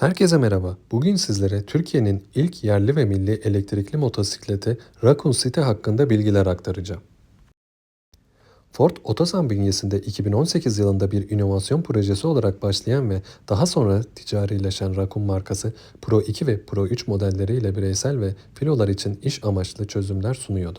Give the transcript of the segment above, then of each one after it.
Herkese merhaba. Bugün sizlere Türkiye'nin ilk yerli ve milli elektrikli motosikleti Raccoon City hakkında bilgiler aktaracağım. Ford Otosan bünyesinde 2018 yılında bir inovasyon projesi olarak başlayan ve daha sonra ticarileşen Raccoon markası Pro 2 ve Pro 3 modelleriyle bireysel ve filolar için iş amaçlı çözümler sunuyordu.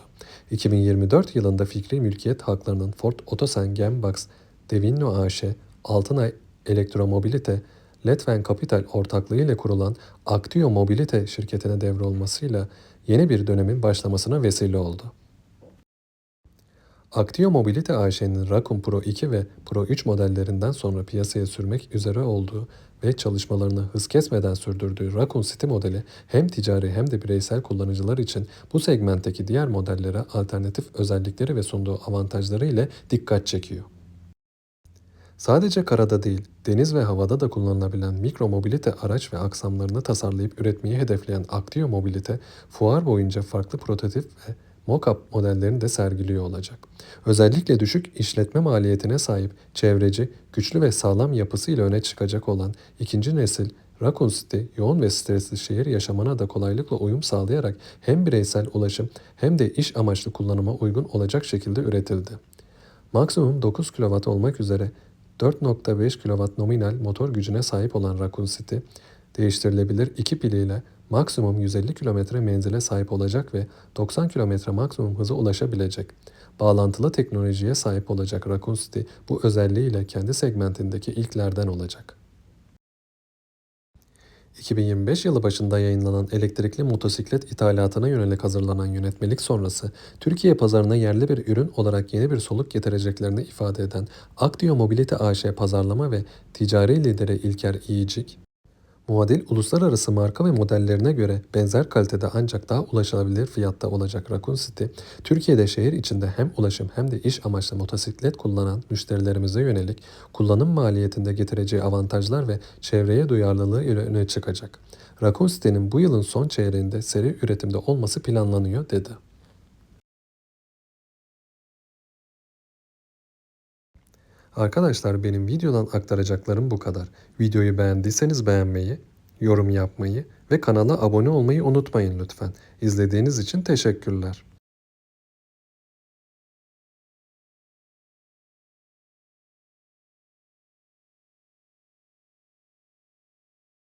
2024 yılında fikri mülkiyet haklarının Ford Otosan Gembox, Devinno AŞ, Altınay Elektromobilite, Letven Capital ortaklığıyla kurulan Actio Mobilite şirketine devrolmasıyla yeni bir dönemin başlamasına vesile oldu. Actio Mobilite AŞ'nin Raccoon Pro 2 ve Pro 3 modellerinden sonra piyasaya sürmek üzere olduğu ve çalışmalarını hız kesmeden sürdürdüğü Raccoon City modeli hem ticari hem de bireysel kullanıcılar için bu segmentteki diğer modellere alternatif özellikleri ve sunduğu avantajları ile dikkat çekiyor. Sadece karada değil, deniz ve havada da kullanılabilen mikro mobilite araç ve aksamlarını tasarlayıp üretmeyi hedefleyen Actio Mobilite, fuar boyunca farklı prototip ve mock-up modellerini de sergiliyor olacak. Özellikle düşük işletme maliyetine sahip, çevreci, güçlü ve sağlam yapısıyla öne çıkacak olan ikinci nesil Raccoon City, yoğun ve stresli şehir yaşamına da kolaylıkla uyum sağlayarak hem bireysel ulaşım hem de iş amaçlı kullanıma uygun olacak şekilde üretildi. Maksimum 9 kW olmak üzere 4.5 kW nominal motor gücüne sahip olan Raccoon City, değiştirilebilir iki piliyle maksimum 150 km menzile sahip olacak ve 90 km maksimum hıza ulaşabilecek. Bağlantılı teknolojiye sahip olacak Raccoon City bu özelliğiyle kendi segmentindeki ilklerden olacak. 2025 yılı başında yayınlanan elektrikli motosiklet ithalatına yönelik hazırlanan yönetmelik sonrası Türkiye pazarına yerli bir ürün olarak yeni bir soluk getireceklerini ifade eden Aktio Mobility AŞ pazarlama ve ticari lideri İlker İyicik, muadil uluslararası marka ve modellerine göre benzer kalitede ancak daha ulaşılabilir fiyatta olacak Raccoon City, Türkiye'de şehir içinde hem ulaşım hem de iş amaçlı motosiklet kullanan müşterilerimize yönelik kullanım maliyetinde getireceği avantajlar ve çevreye duyarlılığı ile öne çıkacak. Raccoon City'nin bu yılın son çeyreğinde seri üretimde olması planlanıyor dedi. Arkadaşlar benim videodan aktaracaklarım bu kadar. Videoyu beğendiyseniz beğenmeyi, yorum yapmayı ve kanala abone olmayı unutmayın lütfen. İzlediğiniz için teşekkürler.